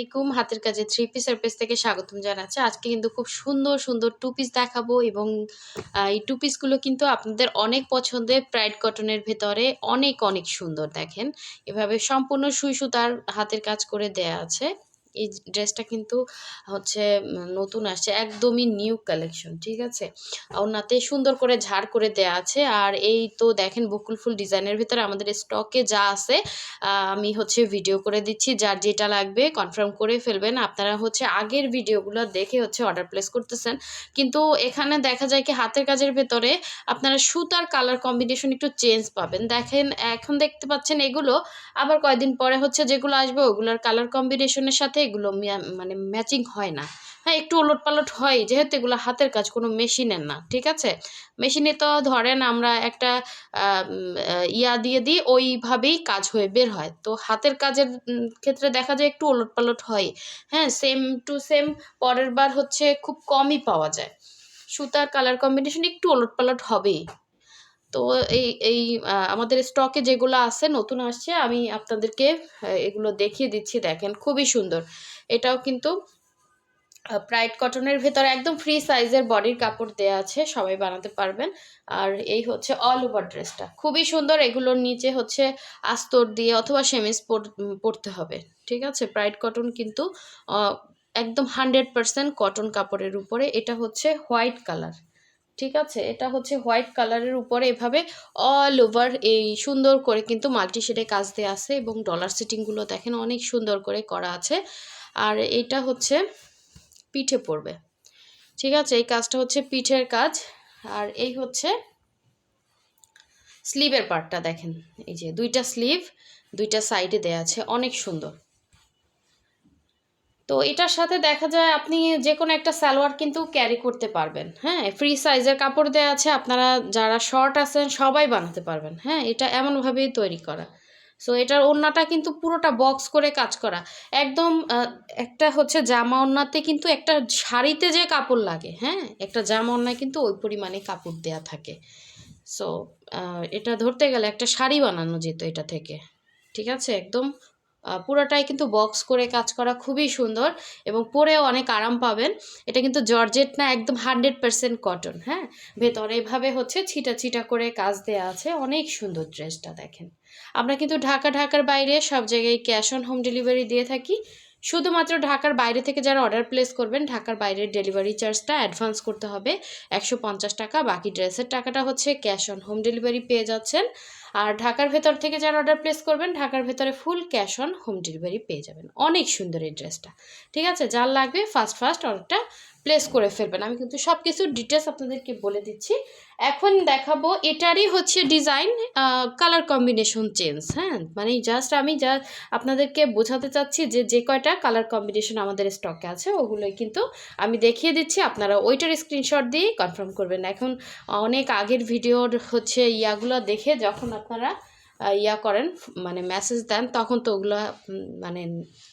আলাইকুম। হাতের কাজে থ্রি পিসের পেজ থেকে স্বাগতম জানাচ্ছি। আজকে কিন্তু খুব সুন্দর সুন্দর টু পিস দেখাবো এবং এই টু পিসগুলো কিন্তু আপনাদের অনেক পছন্দের প্রাইড কটনের ভেতরে অনেক অনেক সুন্দর দেখেন। এভাবে সম্পূর্ণ সুই সুতার হাতের কাজ করে দেয়া আছে। এই ড্রেসটা কিন্তু হচ্ছে নতুন আসছে, একদমই নিউ কালেকশন ঠিক আছে? ওনাতে সুন্দর করে ঝাড় করে দেয়া আছে, আর এই তো দেখেন বকুল ফুল ডিজাইনের ভিতরে আমাদের স্টকে যা আছে আমি হচ্ছে ভিডিও করে দিচ্ছি, যার যেটা লাগবে কনফার্ম করে ফেলবেন। আপনারা হচ্ছে আগের ভিডিওগুলো দেখে হচ্ছে অর্ডার প্লেস করতেছেন। কিন্তু এখানে দেখা যায় কি হাতের কাজের ভেতরে আপনারা সুতার কালার কম্বিনেশন একটু চেঞ্জ পাবেন। দেখেন, এখন দেখতে পাচ্ছেন এগুলো, আবার কয়দিন পরে হচ্ছে যেগুলো আসবে ওগুলোর কালার কম্বিনেশনের সাথে এগুলো মানে ম্যাচিং হয় না। হ্যাঁ একটু ওলট পালট হয়, যেহেতু এগুলো হাতের কাজ, কোনো মেশিনের না, ঠিক আছে? মেশিনে তো ধরেন আমরা একটা ইয়া দিয়ে দিই, ওইভাবেই কাজ হয়ে বের হয়। তো হাতের কাজের ক্ষেত্রে দেখা যায় একটু ওলট পালট হয়। হ্যাঁ সেম টু সেম পরের বার হচ্ছে খুব কমই পাওয়া যায়। সুতার কালার কম্বিনেশন একটু ওলট পালট হবেই। তো এই এই আমাদের স্টকে যেগুলো আছে নতুন আসছে, আমি আপনাদেরকে এগুলো দেখিয়ে দিচ্ছি, দেখেন, খুবই সুন্দর। এটাও কিন্তু প্রাইড কটনের ভেতরে একদম ফ্রি সাইজের বডির কাপড় দেয়া আছে, সবাই বানাতে পারবেন। আর এই হচ্ছে অল ওভার ড্রেসটা খুবই সুন্দর, এগুলোর নিচে হচ্ছে আস্তর দিয়ে অথবা সেমিস পরতে হবে, ঠিক আছে? প্রাইড কটন কিন্তু একদম হান্ড্রেড পারসেন্ট কটন কাপড়ের উপরে, এটা হচ্ছে হোয়াইট কালার ঠিক আছে? এটা হচ্ছে হোয়াইট কালারের উপরে এভাবে অল ওভার এই সুন্দর করে কিন্তু মাল্টি শেডে কাজ দেওয়া আছে এবং ডলার সেটিংগুলো দেখেন অনেক সুন্দর করে করা আছে। আর এটা হচ্ছে পিঠে পড়বে। ঠিক আছে? এই কাজটা হচ্ছে পিঠের কাজ। আর এই হচ্ছে স্লিভের পার্টটা দেখেন। এই যে দুইটা স্লিভ দুইটা সাইডে দেয়া আছে। অনেক সুন্দর। তো এটার সাথে দেখা যায় আপনি যে কোনো একটা সালোয়ার কিন্তু ক্যারি করতে পারবেন হ্যাঁ? ফ্রি সাইজের কাপড় দেওয়া আছে, আপনারা যারা শর্ট আছেন সবাই বানাতে পারবেন হ্যাঁ? এটা এমনভাবেই তৈরি করা। সো এটার ওড়নাটা কিন্তু পুরোটা বক্স করে কাজ করা। একদম একটা হচ্ছে জামা ওড়নাতে কিন্তু একটা শাড়িতে যে কাপড় লাগে হ্যাঁ? একটা জামা ওড়নায় কিন্তু ওই পরিমাণে কাপড় দেয়া থাকে। সো এটা ধরতে গেলে একটা শাড়ি বানানো যেত এটা থেকে, ঠিক আছে? একদম পুরোটাই কিন্তু বক্স করে কাজ করা খুবই সুন্দর এবং পরেও অনেক আরাম পাবেন। এটা কিন্তু জর্জেট না একদম হান্ড্রেড পারসেন্ট কটন হ্যাঁ? ভেতরে এভাবে হচ্ছে ছিটা ছিটা করে কাজ দেওয়া আছে। অনেক সুন্দর ড্রেসটা দেখেন। আমরা কিন্তু ঢাকা, ঢাকার বাইরে সব জায়গায় ক্যাশ অন হোম ডেলিভারি দিয়ে থাকি। শুধুমাত্র ঢাকার বাইরে থেকে যারা অর্ডার প্লেস করবেন, ঢাকার বাইরের ডেলিভারি চার্জটা অ্যাডভান্স করতে হবে। একশো পঞ্চাশ টাকা, বাকি ড্রেসের টাকাটা হচ্ছে ক্যাশ অন হোম ডেলিভারি পেয়ে যাচ্ছেন। আর ঢাকার ভেতর থেকে যারা অর্ডার প্লেস করবেন, ঢাকার ভেতরে full cash on home delivery পেয়ে যাবেন। অনেক সুন্দর এই ড্রেসটা ঠিক আছে? যার লাগবে ফার্স্ট ফার্স্ট অর্ডারটা প্লেস করে ফেলবেন। আমি কিন্তু সব কিছু ডিটেলস আপনাদেরকে বলে দিচ্ছি। এখন দেখাবো, এটারই হচ্ছে ডিজাইন কালার কম্বিনেশন চেঞ্জ হ্যাঁ? মানে জাস্ট আমি যা আপনাদেরকে বোঝাতে চাচ্ছি যে যে কয়টা কালার কম্বিনেশন আমাদের স্টকে আছে, ওগুলোই কিন্তু আমি দেখিয়ে দিচ্ছি। আপনারা ওইটার স্ক্রিনশট দিয়েই কনফার্ম করবেন। এখন অনেক আগের ভিডিওর হচ্ছে ইয়াগুলো দেখে যখন আপনারা ইয়া করেন মানে মেসেজ দেন, তখন তো ওগুলো মানে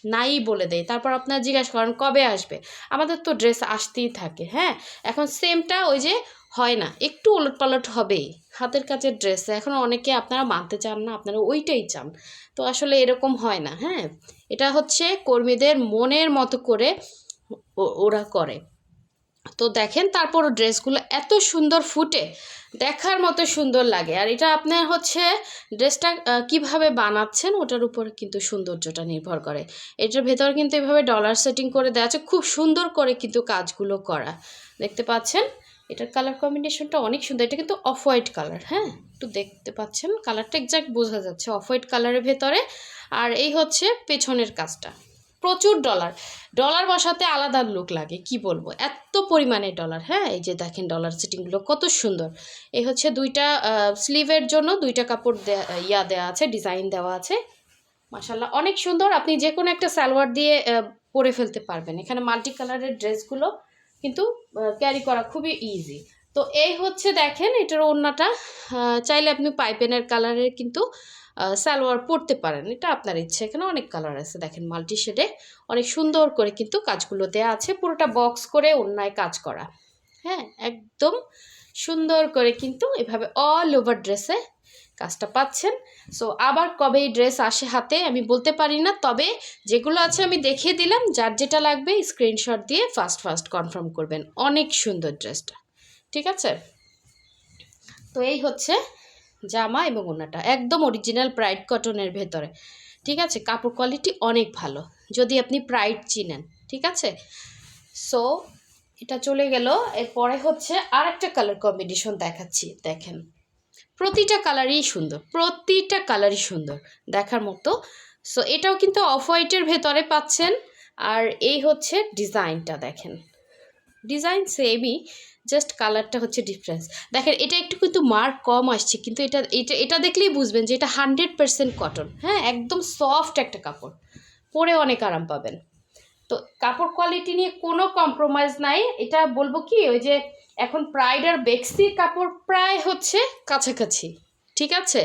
নাই বলে দেয়। তারপর আপনারা জিজ্ঞাসা করেন, কবে আসবে? আমাদের তো ড্রেস আসতেই থাকে হ্যাঁ? এখন সেমটা ওই যে হয় না, একটু ওলট পালট হবেই। হাতের কাছে ড্রেস এখন অনেকে আপনারা মানতে চান না, আপনারা ওইটাই চান। তো আসলে এরকম হয় না হ্যাঁ? এটা হচ্ছে কর্মীদের মনের মতো করে ওরা করে। তো দেখেন তারপর ড্রেসগুলো এত সুন্দর ফুটে, দেখার মতো সুন্দর লাগে। আর এটা আপনার হচ্ছে ড্রেসটা কীভাবে বানাচ্ছেন ওটার উপর কিন্তু সৌন্দর্যটা নির্ভর করে। এটার ভেতর কিন্তু এভাবে ডলার সেটিং করে দেওয়া আছে, খুব সুন্দর করে কিন্তু কাজগুলো করা। দেখতে পাচ্ছেন? এটার কালার কম্বিনেশনটা অনেক সুন্দর। এটা কিন্তু অফ হোয়াইট কালার হ্যাঁ? একটু দেখতে পাচ্ছেন? কালারটা এক্সাক্ট বোঝা যাচ্ছে অফ হোয়াইট কালারের ভেতরে। আর এই হচ্ছে পেছনের কাজটা। প্রচুর ডলার ডলার বসাতে আলাদা লুক লাগে, কি বলব? এত পরিমাণে ডলার হ্যাঁ? এই যে দেখেন ডলার সেটিংগুলো কত সুন্দর। এই হচ্ছে দুইটা স্লিভের জন্য দুইটা কাপড় ইয়া দেওয়া আছে ডিজাইন দেওয়া আছে। মাসাল্লাহ অনেক সুন্দর। আপনি যে কোনো একটা সালোয়ার দিয়ে পরে ফেলতে পারবেন। এখানে মাল্টি কালারের ড্রেসগুলো কিন্তু ক্যারি করা খুবই ইজি তো এই হচ্ছে দেখেন এটার ওড়নাটা। চাইলে আপনি পাইপেনের কালারের কিন্তু সালোয়ার পরতে পারেন। এটা আপনার ইচ্ছে। এখানে অনেক কালার আছে। দেখেন মাল্টি শেডে অনেক সুন্দর করে কিন্তু কাজগুলো দেওয়া আছে। পুরোটা বক্স করে অন্যায় কাজ করা। হ্যাঁ একদম সুন্দর করে কিন্তু এভাবে অল ওভার ড্রেসে কাজটা পাচ্ছেন। সো আবার কবে এই ড্রেস আসে হাতে আমি বলতে পারি না। তবে যেগুলো আছে আমি দেখিয়ে দিলাম। যার যেটা লাগবে স্ক্রিনশট দিয়ে ফার্স্ট ফার্স্ট কনফার্ম করবেন। অনেক সুন্দর ড্রেসটা ঠিক আছে? তো এই হচ্ছে জামা এবং ওনাটা। একদম অরিজিনাল প্রাইড কটনের ভেতরে। ঠিক আছে? কাপড় কোয়ালিটি অনেক ভালো। যদি আপনি প্রাইড চিনেন। ঠিক আছে? সো এটা চলে গেল। এরপরে হচ্ছে আর একটা কালার কম্বিনেশন দেখাচ্ছি। দেখেন। প্রতিটা কালারই সুন্দর। প্রতিটা কালারই সুন্দর দেখার মতো। সো এটাও কিন্তু অফ হোয়াইটের ভেতরে পাচ্ছেন। আর এই হচ্ছে ডিজাইনটা দেখেন। ডিজাইন সেমই জাস্ট কালারটা হচ্ছে ডিফারেন্স দেখেন, এটা একটু কিন্তু মার্ক কম আসছে, কিন্তু এটা এটা এটা দেখলেই বুঝবেন যে এটা হান্ড্রেড পার্সেন্ট কটন হ্যাঁ? একদম সফট একটা কাপড় পরে অনেক আরাম পাবেন। তো কাপড় কোয়ালিটি নিয়ে কোনো কম্প্রোমাইজ নাই, এটা বলব কি, ওই যে এখন প্রাইড আর বেক্সির কাপড় প্রায় হচ্ছে কাছাকাছি, ঠিক আছে?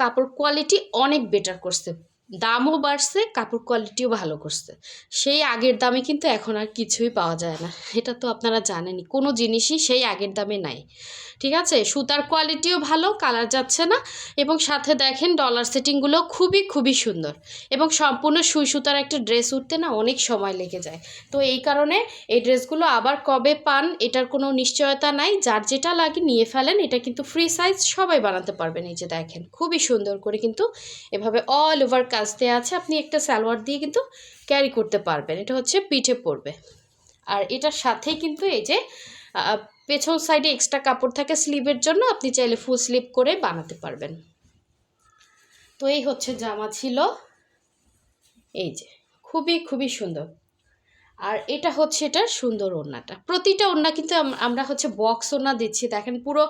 কাপড় কোয়ালিটি অনেক বেটার করছে। দামও বাড়ছে, কাপড় কোয়ালিটিও ভালো করছে। সেই আগের দামে কিন্তু এখন আর কিছুই পাওয়া যায় না। এটা তো আপনারা জানেনই, কোনো জিনিসই সেই আগের দামে নাই। ঠিক আছে? সুতার কোয়ালিটিও ভালো কালার যাচ্ছে না এবং সাথে দেখেন ডলার সেটিংগুলো খুবই খুবই সুন্দর। এবং সম্পূর্ণ সুই সুতার একটা ড্রেস উঠতে না অনেক সময় লেগে যায়। তো এই কারণে এই ড্রেসগুলো আবার কবে পান, এটার কোনো নিশ্চয়তা নাই। যার যেটা লাগে নিয়ে ফেলেন, এটা কিন্তু ফ্রি সাইজ সবাই বানাতে পারবেন। এই যে দেখেন, খুবই সুন্দর করে কিন্তু এভাবে অল ওভার কাজ দেওয়া আছে, আপনি একটা সালোয়ার দিয়ে কিন্তু ক্যারি করতে পারবেন। এটা হচ্ছে পিঠে পড়বে আর এটার সাথেই কিন্তু এই যে পেছন সাইডে এক্সট্রা কাপড় থাকে স্লিভের জন্য, আপনি চাইলে ফুল স্লিভ করে বানাতে পারবেন। তো এই হচ্ছে জামা ছিল। এই যে, খুবই খুবই সুন্দর। আর এটা হচ্ছে এটা সুন্দর ওড়নাটা। প্রতিটা ওড়না কিন্তু আমরা হচ্ছে বক্স ওড়না দিচ্ছি। দেখেন পুরো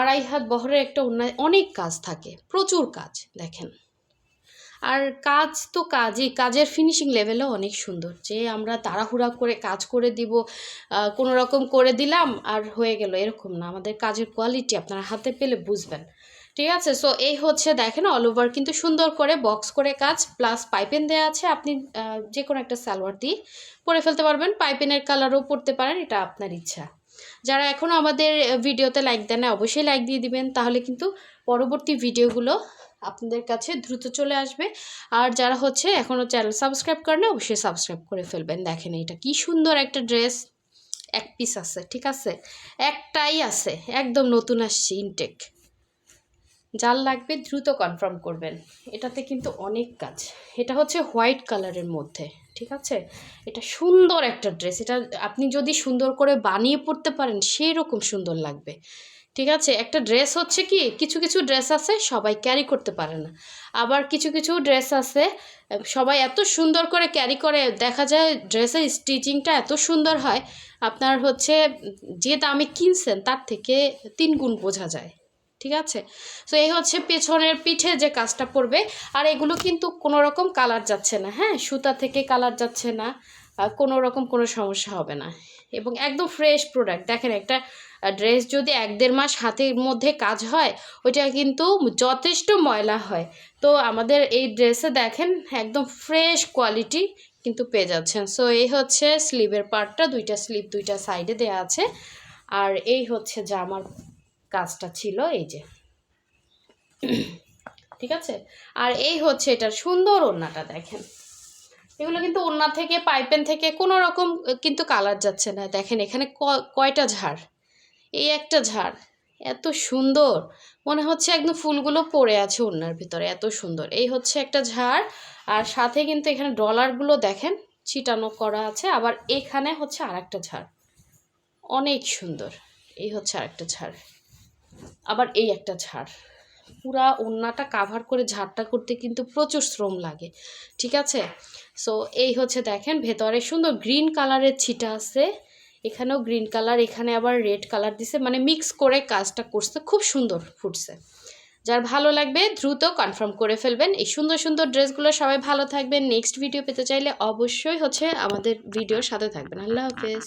আড়াই হাত বহরের একটা ওড়নায় অনেক কাজ থাকে। প্রচুর কাজ, দেখেন। আর কাজ তো কাজই, কাজের ফিনিশিং লেভেলও অনেক সুন্দর। যে আমরা তাড়াহুড়া করে কাজ করে দিব কোনো রকম করে দিলাম আর হয়ে গেল এরকম না। আমাদের কাজের কোয়ালিটি আপনারা হাতে পেলে বুঝবেন। ঠিক আছে? সো এই হচ্ছে দেখেন অল ওভার কিন্তু সুন্দর করে বক্স করে কাজ প্লাস পাইপেন দেওয়া আছে। আপনি যে কোনো একটা সালোয়ার দিয়ে পরে ফেলতে পারবেন। পাইপেনের কালারও পরতে পারেন, এটা আপনার ইচ্ছা। যারা এখনও আমাদের ভিডিওতে লাইক দেন না অবশ্যই লাইক দিয়ে দিবেন। তাহলে কিন্তু পরবর্তী ভিডিওগুলো আপনাদের কাছে দ্রুত চলে আসবে। আর যারা হচ্ছে এখনও চ্যানেল সাবস্ক্রাইব করে না অবশ্যই সাবস্ক্রাইব করে ফেলবেন। দেখেন এটা কি সুন্দর একটা ড্রেস এক পিস আছে, ঠিক আছে? একটাই আছে, একদম নতুন আসছে ইনটেক যার লাগবে দ্রুত কনফার্ম করবেন। এটাতে কিন্তু অনেক কাজ। এটা হচ্ছে হোয়াইট কালারের মধ্যে, ঠিক আছে? এটা সুন্দর একটা ড্রেস এটা আপনি যদি সুন্দর করে বানিয়ে পড়তে পারেন সেই রকম সুন্দর লাগবে। ঠিক আছে? একটা ড্রেস হচ্ছে কি, কিছু কিছু ড্রেস আছে সবাই ক্যারি করতে পারে না। আবার কিছু কিছু ড্রেস আছে সবাই এত সুন্দর করে ক্যারি করে, দেখা যায় ড্রেসের স্টিচিংটা এত সুন্দর হয়, আপনার হচ্ছে যে দামে কিনছেন তার থেকে তিন গুণ বোঝা যায়। ঠিক আছে? তো এই হচ্ছে পেছনের পিঠে যে কাজটা পড়বে। আর এগুলো কিন্তু কোনো রকম কালার যাচ্ছে না হ্যাঁ? সুতা থেকে কালার যাচ্ছে না কোনো রকম কোনো সমস্যা হবে না। এবং একদম ফ্রেশ প্রোডাক্ট দেখেন একটা ড্রেস যদি এক দেড় মাস হাতের মধ্যে কাজ হয়, ওইটা কিন্তু যথেষ্ট ময়লা হয়। তো আমাদের এই ড্রেসে দেখেন, একদম ফ্রেশ কোয়ালিটি কিন্তু পেয়ে যাচ্ছেন। সো এই হচ্ছে স্লিভের পার্টটা দুইটা স্লিভ দুইটা সাইডে দেওয়া আছে। আর এই হচ্ছে জামার কাজটা ছিল, এই যে। ঠিক আছে? আর এই হচ্ছে এটার সুন্দর ওড়নাটা দেখেন। এগুলো কিন্তু ওড়না থেকে, পাইপেন থেকে কোনো রকম, কিন্তু কালার যাচ্ছে না। দেখেন এখানে কয়টা ঝাড়। এই একটা ঝাড়। এত সুন্দর। মনে হচ্ছে একদম ফুলগুলো পড়ে আছে ওড়নার ভিতরে। এত সুন্দর। এই হচ্ছে একটা ঝাড়। আর সাথে কিন্তু এখানে ডলারগুলো দেখেন, ছিটানো করা আছে। আবার এখানে হচ্ছে আর একটা ঝাড়। অনেক সুন্দর। এই হচ্ছে আর একটা ঝাড়। আবার এই একটা ঝাড়। পুরা ওড়নাটা কাভার করে ঝাড়টা করতে কিন্তু প্রচুর শ্রম লাগে। ঠিক আছে? সো এই হচ্ছে দেখেন, ভেতরে সুন্দর গ্রিন কালারের ছিটা আছে। এখানেও গ্রিন কালার এখানে আবার রেড কালার দিছে। মানে মিক্স করে কাজটা করছে, খুব সুন্দর ফুটছে। যার ভালো লাগবে দ্রুত কনফার্ম করে ফেলবেন। এই সুন্দর সুন্দর ড্রেসগুলো সবাই ভালো থাকবেন। নেক্সট ভিডিও পেতে চাইলে অবশ্যই হচ্ছে আমাদের ভিডিওর সাথে থাকবেন। আল্লাহ হাফেজ।